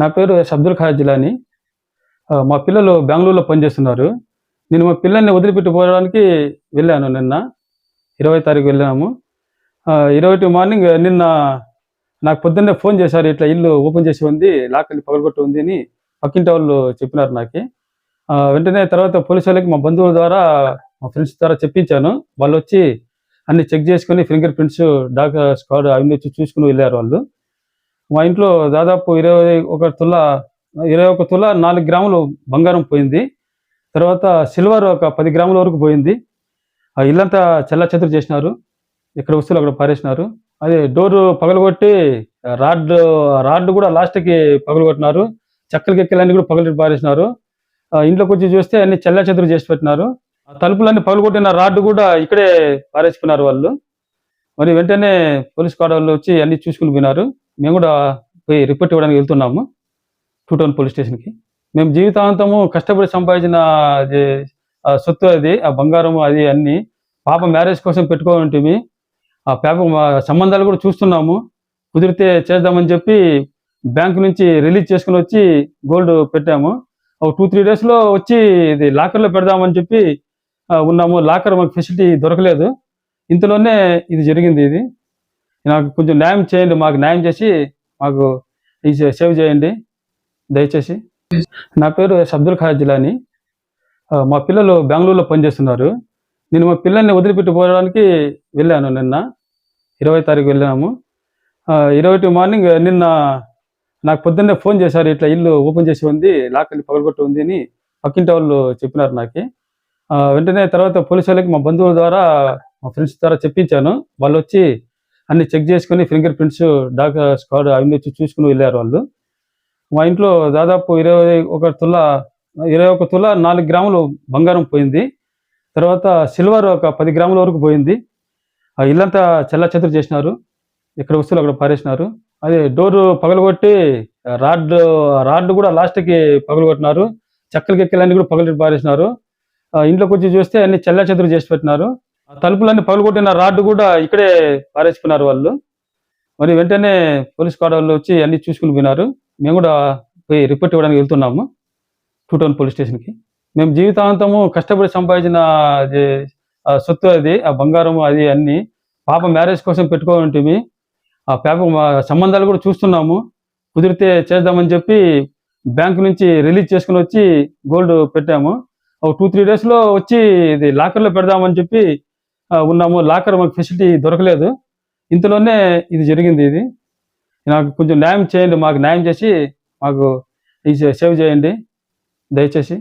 నా పేరు ఎస్ అబ్దుల్ ఖాదర్ జిలాని మా పిల్లలు బెంగళూరులో పనిచేస్తున్నారు. నేను మా పిల్లల్ని వదిలిపెట్టి పోవడానికి వెళ్ళాను నిన్న. ఇరవై తారీఖు వెళ్ళాము. ఇరవై మార్నింగ్ నిన్న నాకు పొద్దున్నే ఫోన్ చేశారు ఇట్లా ఇల్లు ఓపెన్ చేసి ఉంది లాకర్ని పగలగొట్టి ఉంది అని పక్కింటి వాళ్ళు చెప్పినారు నాకు. వెంటనే తర్వాత పోలీసు వాళ్ళకి మా బంధువుల ద్వారా మా ఫ్రెండ్స్ ద్వారా చెప్పించాను. వాళ్ళు వచ్చి అన్ని చెక్ చేసుకుని ఫింగర్ ప్రింట్స్ డాక్టర్ స్క్వాడ్ అవన్నీ వచ్చి చూసుకుని వెళ్ళారు వాళ్ళు. మా ఇంట్లో దాదాపు ఇరవై ఒక తుల ఇరవై ఒక తుల నాలుగు గ్రాములు బంగారం పోయింది. తర్వాత సిల్వర్ ఒక పది గ్రాముల వరకు పోయింది. ఆ ఇల్లంతా చెల్ల చెతురు చేసినారు. ఇక్కడ వస్తువులు అక్కడ పారేసినారు. అదే డోరు పగలగొట్టి రాడ్ రాడ్ కూడా లాస్ట్కి పగలగొట్టినారు. చెక్కలు ఎక్కలన్నీ కూడా పగలగొట్టి పారేసినారు. ఆ ఇంట్లోకి వచ్చి చూస్తే అన్ని చెల్ల చెదురు చేసి పెట్టినారు. ఆ తలుపులన్నీ పగలగొట్టిన రాడ్ కూడా ఇక్కడే పారేసుకున్నారు వాళ్ళు. మరి వెంటనే పోలీస్ కాడ వాళ్ళు వచ్చి అన్ని చూసుకుని పోయినారు. మేము కూడా పోయి రిపోర్ట్ ఇవ్వడానికి వెళ్తున్నాము టూ టౌన్ పోలీస్ స్టేషన్కి మేము జీవితాంతము కష్టపడి సంపాదించిన సొత్తు అది ఆ బంగారం అది అన్ని పాప మ్యారేజ్ కోసం పెట్టుకోవంటివి ఆ పేప సంబంధాలు కూడా చూస్తున్నాము. కుదిరితే చేద్దామని చెప్పి బ్యాంక్ నుంచి రిలీజ్ చేసుకుని వచ్చి గోల్డ్ పెట్టాము. ఒక టూ త్రీ డేస్లో వచ్చి ఇది లాకర్లో పెడదామని చెప్పి ఉన్నాము. లాకర్ మాకు ఫెసిలిటీ దొరకలేదు. ఇంతలోనే ఇది జరిగింది ఇది. నాకు కొంచెం న్యాయం చేయండి మాకు న్యాయం చేసి మాకు ఈ సేవ్ చేయండి. దయచేసి. నా పేరు అబ్దుల్ ఖాదర్ జిలాని. మా పిల్లలు బెంగళూరులో పనిచేస్తున్నారు. నేను మా పిల్లల్ని వదిలిపెట్టి పోవడానికి వెళ్ళాను నిన్న. ఇరవై తారీఖు వెళ్ళాము. ఇరవై మార్నింగ్ నిన్న నాకు పొద్దున్నే ఫోన్ చేశారు ఇట్లా ఇల్లు ఓపెన్ చేసి ఉంది లాకర్ని పగలగొట్టి ఉంది అని పక్కింటి వాళ్ళు చెప్పినారు నాకు. వెంటనే తర్వాత పోలీసు వాళ్ళకి మా బంధువుల ద్వారా మా ఫ్రెండ్స్ ద్వారా చెప్పించాను. వాళ్ళు వచ్చి అన్ని చెక్ చేసుకుని ఫింగర్ ప్రింట్స్ డాక్టర్ స్క్వాడ్ అవన్నీ వచ్చి చూసుకుని వెళ్ళారు వాళ్ళు. మా ఇంట్లో దాదాపు ఇరవై ఒక తుల ఇరవై ఒక తుల నాలుగు గ్రాములు బంగారం పోయింది. తర్వాత సిల్వర్ ఒక పది గ్రాముల వరకు పోయింది. ఆ ఇల్లంతా చెల్ల చేసినారు. ఇక్కడ వస్తువులు అక్కడ పారేసినారు. అది డోరు పగలగొట్టి రాడ్ రాడ్ కూడా లాస్ట్కి పగలగొట్టినారు. చెక్కలు గిక్కలన్నీ కూడా పగలగొట్టి పారేసినారు. ఆ ఇంట్లోకి వచ్చి చూస్తే అన్ని చెల్లచెదురు చేసి పెట్టినారు. తలుపులన్నీ పగలగొట్టిన రాడ్ కూడా ఇక్కడే పారేసుకున్నారు వాళ్ళు. మరి వెంటనే పోలీస్ కాడ వాళ్ళు వచ్చి అన్ని చూసుకుని పోయినారు. మేము కూడా పోయి రిపోర్ట్ ఇవ్వడానికి వెళ్తున్నాము టూ టౌన్ పోలీస్ స్టేషన్కి. మేము జీవితాంతము కష్టపడి సంపాదించిన సొత్తు అది ఆ బంగారం అది అన్ని పాప మ్యారేజ్ కోసం పెట్టుకోవంటివి ఆ పేప సంబంధాలు కూడా చూస్తున్నాము. కుదిరితే చేద్దామని చెప్పి బ్యాంక్ నుంచి రిలీజ్ చేసుకుని వచ్చి గోల్డ్ పెట్టాము. ఒక టూ త్రీ డేస్లో వచ్చి ఇది లాకర్లో పెడదామని చెప్పి ఉన్నాము. లాకర్ మాకు ఫెసిలిటీ దొరకలేదు. ఇంతలోనే ఇది జరిగింది ఇది. నాకు కొంచెం న్యాయం చేయండి మాకు న్యాయం చేసి మాకు ఈ సేవ్ చేయండి. దయచేసి.